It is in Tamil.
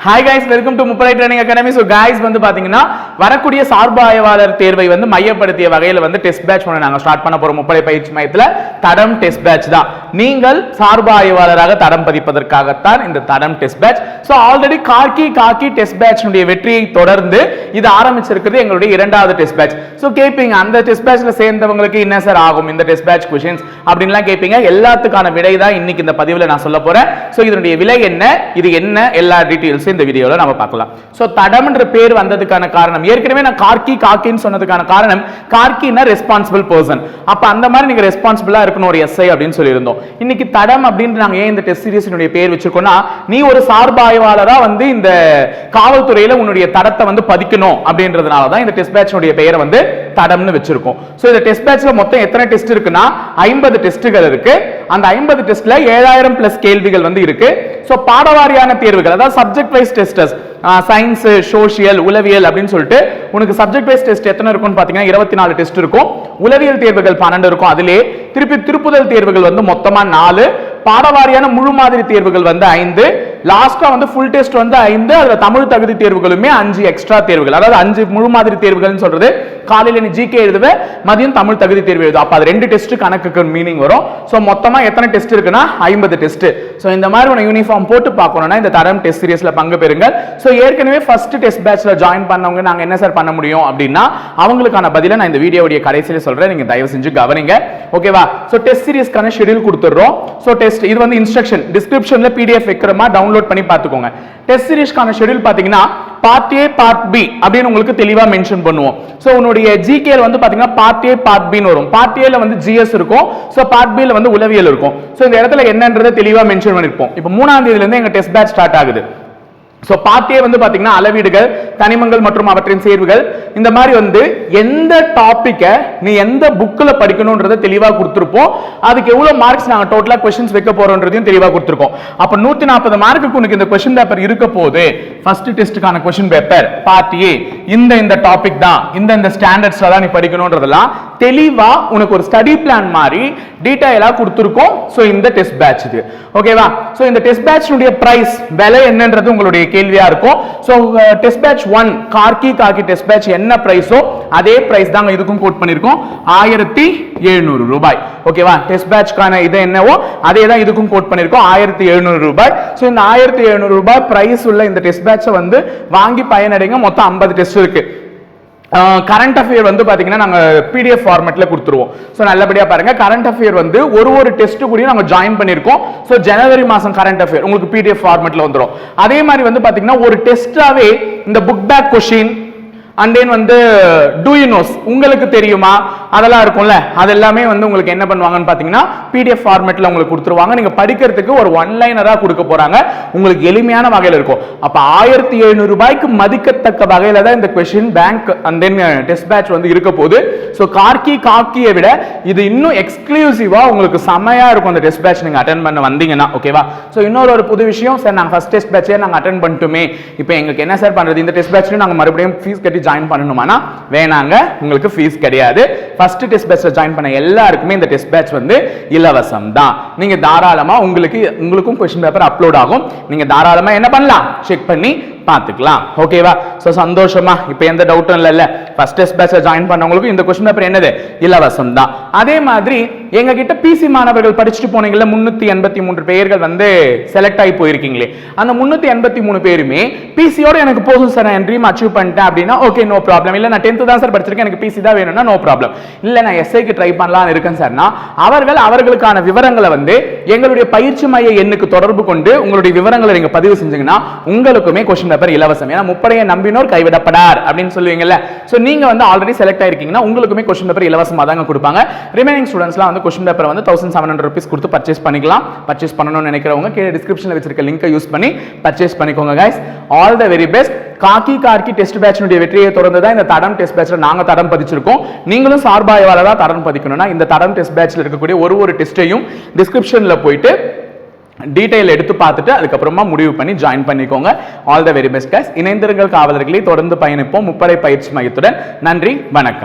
ஹாய் கைஸ் வெல்கம் டு முப்படை ட்ரைனிங் அகாடமி ஸோ கைஸ் வந்து பார்த்தீங்கன்னா வரக்கூடிய சார்பு ஆய்வாளர் தேர்வை வந்து மையப்படுத்திய வகையில் வந்து டெஸ்ட் பேட்ச் ஒன்று நாங்கள் ஸ்டார்ட் பண்ண போகிறோம் முப்படை பயிற்சி மையத்தில் தடம் டெஸ்ட் பேட்ச் தான். நீங்கள் சார்பு ஆய்வாளராக தடம் பதிப்பதற்காகத்தான் இந்த தடம் டெஸ்ட் பேட்ச் ஸோ ஆல்ரெடி காக்கி காக்கி டெஸ்ட் பேட்சினுடைய வெற்றியை தொடர்ந்து இது ஆரம்பிச்சிருக்கிறது எங்களுடைய இரண்டாவது டெஸ்ட் பேட்ச் ஸோ கேட்பீங்க அந்த டெஸ்ட் பேட்சில் சேர்ந்தவங்களுக்கு என்ன சார் ஆகும்? இந்த டெஸ்ட் பேட்ச் கொஷின்ஸ் அப்படின்லாம் கேட்பீங்க எல்லாத்துக்கான விடை தான் இன்னைக்கு இந்த பதிவில் நான் சொல்ல போகிறேன் ஸோ இதனுடைய விலை என்ன? இது என்ன? எல்லா டீட்டெயில்ஸும் இந்த வீடியோவில் நம்ம பார்க்கலாம். ஸோ தடம்ன்ற பேர் வந்ததுக்கான காரணம் ஏற்கனவே நான் கார்கி காக்கின்னு சொன்னதுக்கான காரணம் கார்கின்னா ரெஸ்பான்சிபிள் பர்சன் அப்போ அந்த மாதிரி நீங்கள் ரெஸ்பான்சிபிளாக இருக்கணும் ஒரு எஸ்ஐ அப்படின்னு சொல்லியிருந்தோம். இன்னைக்கு தடம் அப்படின்னு நாங்கள் ஏன் இந்த டெஸ்ட் சீரிஸினுடைய பேர் வச்சிருக்கோம்னா நீ ஒரு சார்பாய்வாளராக வந்து இந்த காவல்துறையில் உன்னுடைய தடத்தை வந்து பதிக்கணும் அப்படின்றதுனால தான் இந்த டெஸ்ட் பேட்சினுடைய பெயரை வந்து தடம்னு வச்சிருக்கோம். ஸோ இந்த டெஸ்ட் பேட்சில் மொத்தம் எத்தனை டெஸ்ட் இருக்குன்னா ஐம்பது டெஸ்ட்டுகள் இருக்குது அந்த ஐம்பது டெஸ்ட்ல ஏழாயிரம் பிளஸ் கேள்விகள் வந்து இருக்கு. ஸோ பாடவாரியான தேர்வுகள் அதாவது subject wise tests science social உளவியல் அப்படின்னு சொல்லிட்டு உனக்கு சப்ஜெக்ட் வைஸ் டெஸ்ட் எத்தனை இருக்கும்னு பார்த்தீங்கன்னா இருபத்தி நாலு டெஸ்ட் இருக்கும். உளவியல் தேர்வுகள் பன்னெண்டு இருக்கும். அதிலே திருப்பி திருப்புதல் தேர்வுகள் வந்து மொத்தமாக நாலு. பாடவாரியான முழு மாதிரி தேர்வுகள் வந்து ஐந்து. லாஸ்ட்டாக வந்து ஃபுல் டெஸ்ட் வந்து ஐந்து அதில் தமிழ் தகுதி தேர்வுகளுமே அஞ்சு எக்ஸ்ட்ரா தேர்வுகள். அதாவது அஞ்சு முழு மாதிரி தேர்வுகள்னு சொல்கிறது காலையில் நீ ஜிகே எழுதுவேன் மதியம் தமிழ் தகுதி தேர்வு எழுதும் அப்போ அது ரெண்டு டெஸ்ட் கணக்குக்கு மீனிங் வரும். ஸோ மொத்தமாக எத்தனை டெஸ்ட் இருக்குன்னா ஐம்பது டெஸ்ட் ஸோ இந்த மாதிரி ஒரு யூனிஃபார்ம் போட்டு பார்க்கணும்னா இந்த தரம் டெஸ்ட் சீரியஸில் பங்கு பெறுங்க ஸோ ஏற்கனவே ஃபர்ஸ்ட் டெஸ்ட் பேட்சில் ஜாயின் பண்ணவங்க நாங்கள் என்ன சார் பண்ண முடியும் அப்படின்னா அவங்களுக்கான பதிலை நான் இந்த வீடியோவுடைய கடைசியில் சொல்கிறேன் நீங்கள் தயவு செஞ்சு கவனிங்க. ஓகேவா ஸோ டெஸ்ட் சீரியஸ்க்கான ஷெட்யூல் கொடுத்துட்றோம். ஸோ டெஸ்ட் இது வந்து இன்ஸ்ட்ரக்ஷன் டிஸ்கிரிப்ஷன்ல பிடிஎஃப் வைக்கிறமா டவுன்லோட் பண்ணி பார்த்துக்கோங்க. டெஸ்ட் சீரிஸ்க்கான ஷெட்யூல் பாத்தீங்கன்னா பார்ட் ஏ பார்ட் பி அப்படின்னு உங்களுக்கு தெளிவா மென்ஷன் பண்ணுவோம். சோ உன்னுடைய ஜிகேல வந்து பாத்தீங்கன்னா பார்ட் ஏ பார்ட் பின்னு வரும். பார்ட் ஏல வந்து ஜிஎஸ் இருக்கும். ஸோ பார்ட் பியில் வந்து உளவியல் இருக்கும். சோ இந்த இடத்துல என்னன்றதை தெளிவா மென்ஷன் பண்ணிருப்போம். இப்போ மூணாம் தேதியிலேருந்து எங்கள் டெஸ்ட் பேட்ச் ஸ்டார்ட் ஆகுது. ஸோ பார்ட்டியே வந்து பார்த்தீங்கன்னா அளவீடுகள் தனிமங்கள் மற்றும் அவற்றின் சேர்வுகள். இந்த மாதிரி வந்து எந்த டாப்பிக்கை நீ எந்த புக்கில் படிக்கணுன்றதை தெளிவாக கொடுத்துருப்போம். அதுக்கு எவ்வளோ மார்க்ஸ் நாங்கள் டோட்டலாக கொஸ்டின்ஸ் வைக்க போகிறோன்றதையும் தெளிவாக கொடுத்துருக்கோம். அப்போ நூற்றி நாற்பது மார்க்குக்கு உனக்கு இந்த கொஸ்டின் பேப்பர் இருக்க போது ஃபர்ஸ்ட் டெஸ்ட்டுக்கான கொஸ்டின் பேப்பர் பார்ட்டியே இந்த இந்த டாபிக் தான் இந்த இந்த ஸ்டாண்டர்ட்ஸில் தான் நீ படிக்கணுன்றதெல்லாம் தெளிவாக உனக்கு ஒரு ஸ்டடி பிளான் மாதிரி டீட்டெயிலாக கொடுத்துருக்கோம். ஸோ இந்த டெஸ்ட் பேட்ச் இது. ஓகேவா ஸோ இந்த டெஸ்ட் பேட்ச்னுடைய ப்ரைஸ் விலை என்னன்றது உங்களுடைய கேள்வியாக இருக்கும். ஸோ டெஸ்ட் பேட்ச் ஒன் கார்கி கார்கி டெஸ்ட் பேட்ச் என்ன ப்ரைஸோ அதே ப்ரைஸ் தாங்க இதுக்கும் கோட் பண்ணியிருக்கோம். ஆயிரத்தி எழுநூறு ரூபாய். ஓகேவா டெஸ்ட் பேட்ச்க்கான இது என்னவோ அதே தான் இதுக்கும் கோட் பண்ணியிருக்கோம். ஆயிரத்தி எழுநூறு ரூபாய். ஸோ இந்த ஆயிரத்தி எழுநூறு ரூபாய் ப்ரைஸ் உள்ள இந்த டெஸ்ட் பேட்சை வந்து வாங்கி பயனடைங்க. மொத்தம் ஐம்பது டெஸ்ட் இருக்குது கரண்ட் அஃபேர் வந்து பார்த்தீங்கன்னா நாங்கள் பிடிஎஃப் ஃபார்மெட்டில் கொடுத்துருவோம். ஸோ நல்லபடியாக பாருங்க. கரண்ட் அஃபேர் வந்து ஒரு ஒரு டெஸ்ட்டு கூடயும் நாங்கள் ஜாயின் பண்ணியிருக்கோம் ஸோ ஜனவரி மாதம் கரண்ட் அஃபேர் உங்களுக்கு பிடிஎஃப் ஃபார்மெட்டில் வந்துடும் அதே மாதிரி வந்து பார்த்தீங்கன்னா ஒரு டெஸ்ட்டாகவே இந்த book back question and then வந்து டூ யூ நோஸ் உங்களுக்கு தெரியுமா? அதெல்லாம் இருக்கும்ல. அது எல்லாமே வந்து உங்களுக்கு என்ன பண்ணுவாங்கன்னு பார்த்தீங்கன்னா பிடிஎஃப் ஃபார்மேட்டில் உங்களுக்கு கொடுத்துருவாங்க. நீங்கள் படிக்கிறதுக்கு ஒரு ஒன் லைனராக கொடுக்க போகிறாங்க உங்களுக்கு எளிமையான வகையில் இருக்கும். அப்போ ஆயிரத்தி எழுநூறு ரூபாய்க்கு மதிக்கத்தக்க வகையில் தான் இந்த question bank and then test batch வந்து இருக்க போகுது. ஸோ கார்கி காக்கியை விட இது இன்னும் எக்ஸ்க்ளூசிவாக உங்களுக்கு செமையாக இருக்கும் அந்த டெஸ்ட் பேட்ச் நீங்கள் அட்டன் பண்ண வந்தீங்கன்னா ஓகேவா ஸோ இன்னொரு ஒரு புது விஷயம். சார் நாங்கள் ஃபஸ்ட் டெஸ்ட் பேட்சே நாங்கள் அட்டன் பண்ணிட்டுமே. இப்போ எங்களுக்கு என்ன சார் பண்ணுறது இந்த டெஸ்ட் பேட்ச்லையும் நாங்கள் மறுபடியும் ஃபீஸ் கட்டி ஜாயின் பண்ணணுமானா? வேணாங்க உங்களுக்கு ஃபீஸ் கிடையாது. ஃபர்ஸ்ட் டெஸ்ட் பேட்ச்ல ஜாயின் பண்ண எல்லாருக்குமே இந்த டெஸ்ட் பேட்ச் வந்து இலவசம் தான் நீங்க தாராளமா உங்களுக்கு உங்களுக்கும் கொஸ்டின் பேப்பர் அப்லோட் ஆகும். நீங்க தாராளமா என்ன பண்ணலாம்? செக் பண்ணி பார்த்துக்கலாம். ஓகேவா ஸோ சந்தோஷமா இப்போ எந்த டவுட்டும் இல்லைல்ல. ஃபர்ஸ்ட் டெஸ்ட் பேட்ச்ல ஜாயின் பண்ணவங்களுக்கும் இந்த கொஸ்டின் பேப்பர் என்னது? இலவசம் தான் அதே மாதிரி எங்க கிட்ட பிசி மாணவர்கள் படிச்சுட்டு போனீங்கல்ல முன்னூத்தி எண்பத்தி மூன்று பேர்கள் வந்து செலக்ட் ஆகி போயிருக்கீங்களே. அந்த முன்னூத்தி எண்பத்தி மூணு பேருமே பிசியோட எனக்கு போதும் சார் நான் ட்ரீம் அச்சீவ் பண்ணிட்டேன் அப்படின்னா ஓகே நோ ப்ராப்ளம் இல்லை நான் டென்த்து தான் சார் படிச்சிருக்கேன் எனக்கு பிசி தான் வேணும்னா நோ ப்ராப்ளம் இல்லை நான் எஸ்ஐக்கு ட்ரை பண்ணலாம்னு இருக்கேன் சார்னா அவர்கள் அவர்களுக்கான விவரங்களை வந்து எங்களுடைய பயிற்சி மைய எண்ணுக்கு தொடர்பு கொண்டு உங்களுடைய விவரங்களை நீங்க பதிவு செஞ்சீங்கன்னா உங்களுக்குமே கொஸ்டின் பேப்பர் இலவசம். ஏன்னா முப்படையை நம்பினோர் கைவிடப்படார் அப்படின்னு சொல்லுவீங்கல்ல. ஸோ நீங்க வந்து ஆல்ரெடி செலக்ட் ஆயிருக்கீங்கன்னா உங்களுக்குமே கொஸ்டின் பேப்பர் இலவசமாக தாங்க கொடுப்பாங்க. ரிமைனிங் ஸ்டூடெண்ட்ஸ்லாம் வந்து கொஸ்டின் பேப்பர் வந்து தௌசண்ட் செவன் ஹண்ட்ரட் ருபீஸ் கொடுத்து பர்ச்சேஸ் பண்ணிக்கலாம். பர்ச்சேஸ் பண்ணணும்னு நினைக்கிறவங்க கீழே டிஸ்கிரிப்ஷனில் வச்சிருக்க லிங்கை யூஸ் பண்ணி பர்ச்சேஸ் பண்ணிக்கோங்க guys all the very best காக்கி கார்கி டெஸ்ட் பேட்சினுடைய வெற்றியை தொடர்ந்து தான் இந்த தடம் டெஸ்ட் பேட்சில் நாங்கள் தடம் பதிச்சிருக்கோம். நீங்களும் சார்பாய்வாளராக தடம் பதிக்கணும்னா இந்த தடம் டெஸ்ட் பேட்சில் இருக்கக்கூடிய ஒரு ஒரு டெஸ்ட்டையும் டிஸ்கிரிப்ஷனில் போயிட்டு டீட்டெயில் எடுத்து பார்த்துட்டு அதுக்கப்புறமா முடிவு பண்ணி ஜாயின் பண்ணிக்கோங்க. All the very best guys இணைந்திருங்கள் காவலர்களை. தொடர்ந்து பயணிப்போம். முப்படை பயிற்சி மையத்துடன். நன்றி வணக்கம்.